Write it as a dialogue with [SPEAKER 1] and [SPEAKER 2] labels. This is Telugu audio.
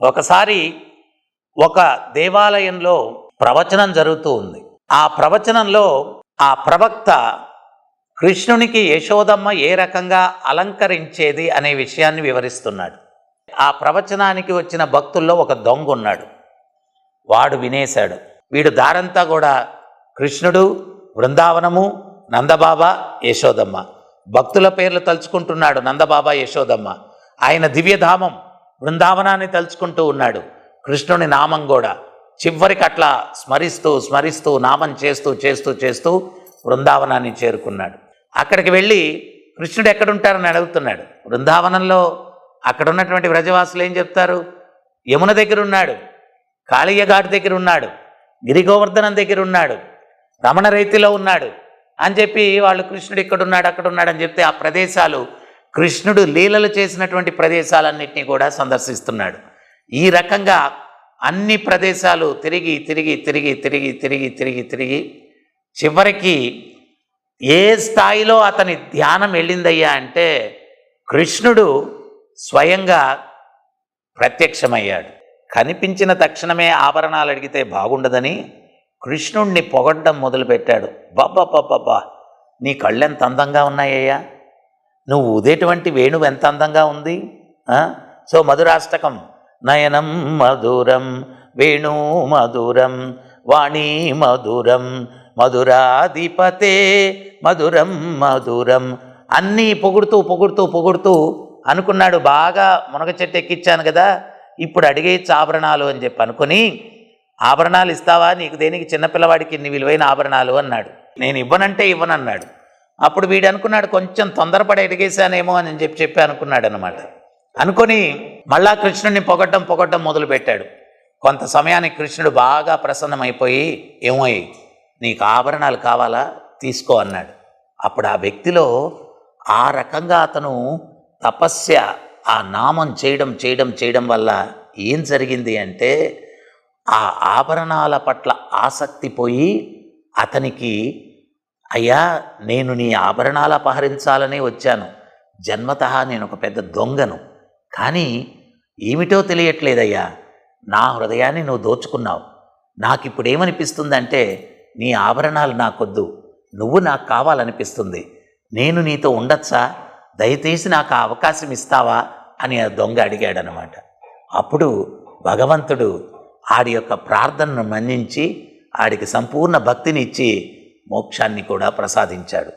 [SPEAKER 1] ఒకసారి ఒక దేవాలయంలో ప్రవచనం జరుగుతూ ఉంది. ఆ ప్రవచనంలో ఆ ప్రవక్త కృష్ణునికి యశోదమ్మ ఏ రకంగా అలంకరించేది అనే విషయాన్ని వివరిస్తున్నాడు. ఆ ప్రవచనానికి వచ్చిన భక్తుల్లో ఒక దొంగ ఉన్నాడు. వాడు వినేశాడు. వీడు దారంతా కూడా కృష్ణుడు బృందావనము నందబాబా యశోదమ్మ. భక్తుల పేర్లు తలుచుకుంటున్నాడు నందబాబా యశోదమ్మ. ఆయన దివ్యధామం. బృందావనాన్ని తలుచుకుంటూ ఉన్నాడు. కృష్ణుని నామం కూడా. చివరికి అట్లా స్మరిస్తూ స్మరిస్తూ నామం చేస్తూ చేస్తూ చేస్తూ బృందావనాన్ని చేరుకున్నాడు. అక్కడికి వెళ్ళి కృష్ణుడు ఎక్కడుంటారని అడుగుతున్నాడు. బృందావనంలో అక్కడ ఉన్నటువంటి వ్రజవాసులు ఏం చెప్తారు? యమున దగ్గర ఉన్నాడు కాళీయ ఘాట్ దగ్గర ఉన్నాడు గిరిగోవర్ధనం దగ్గర ఉన్నాడు రమణ రైతిలో ఉన్నాడు అని చెప్పి వాళ్ళు కృష్ణుడు ఇక్కడ ఉన్నాడు అక్కడ ఉన్నాడు అని చెప్తే ఆ ప్రదేశాలు కృష్ణుడు లీలలు చేసినటువంటి ప్రదేశాలన్నింటినీ కూడా సందర్శిస్తున్నాడు. ఈ రకంగా అన్ని ప్రదేశాలు తిరిగి తిరిగి తిరిగి తిరిగి తిరిగి తిరిగి తిరిగి చివరికి ఏ స్థాయిలో అతని ధ్యానం వెళ్ళిందయ్యా అంటే కృష్ణుడు స్వయంగా ప్రత్యక్షమయ్యాడు. కనిపించిన తక్షణమే ఆభరణాలు అడిగితే బాగుండదని కృష్ణుణ్ణి పొగడ్డం మొదలుపెట్టాడు. బాబా నీ కళ్ళెంత అందంగా ఉన్నాయ్యా? నువ్వు ఊదేటువంటి వేణువు ఎంత అందంగా ఉంది? సో మధురాష్టకం. నయనం మధురం వేణు మధురం వాణి మధురం మధురాధిపతే మధురం మధురం. అన్నీ పొగుడుతూ పొగుడుతూ పొగుడుతూ అనుకున్నాడు. బాగా మునగ చెట్టు ఎక్కిచ్చాను కదా ఇప్పుడు అడిగే ఆభరణాలు అని చెప్పి అనుకుని ఆభరణాలు ఇస్తావా? నీకు దేనికి చిన్నపిల్లవాడికి ఇన్ని విలువైన ఆభరణాలు? అన్నాడు. నేను ఇవ్వనంటే ఇవ్వనన్నాడు. అప్పుడు వీడు అనుకున్నాడు కొంచెం తొందరపడి ఎడిగేశానేమో అని చెప్పి చెప్పి అనుకున్నాడు అనమాట అనుకొని మళ్ళా కృష్ణుడిని పొగట్టం పొగట్టం మొదలుపెట్టాడు. కొంత సమయానికి కృష్ణుడు బాగా ప్రసన్నమైపోయి ఏమోయ్ నీకు ఆభరణాలు కావాలా? తీసుకో అన్నాడు. అప్పుడు ఆ వ్యక్తిలో ఆ రకంగా అతను తపస్య ఆ నామం చేయడం చేయడం చేయడం వల్ల ఏం జరిగింది అంటే ఆ ఆభరణాల పట్ల ఆసక్తి పోయి అతనికి అయ్యా నేను నీ ఆభరణాలు అపహరించాలనే వచ్చాను. జన్మత నేను ఒక పెద్ద దొంగను. కానీ ఏమిటో తెలియట్లేదయ్యా. నా హృదయాన్ని నువ్వు దోచుకున్నావు. నాకు ఏమనిపిస్తుందంటే నీ ఆభరణాలు నాకొద్దు. నువ్వు నాకు కావాలనిపిస్తుంది. నేను నీతో ఉండొచ్చా? దయచేసి నాకు ఆ అవకాశం ఇస్తావా? అని ఆ దొంగ అడిగాడనమాట. అప్పుడు భగవంతుడు ఆడి యొక్క ప్రార్థనను మన్నించి ఆడికి సంపూర్ణ భక్తిని ఇచ్చి మోక్షాన్ని కూడా ప్రసాదించాడు.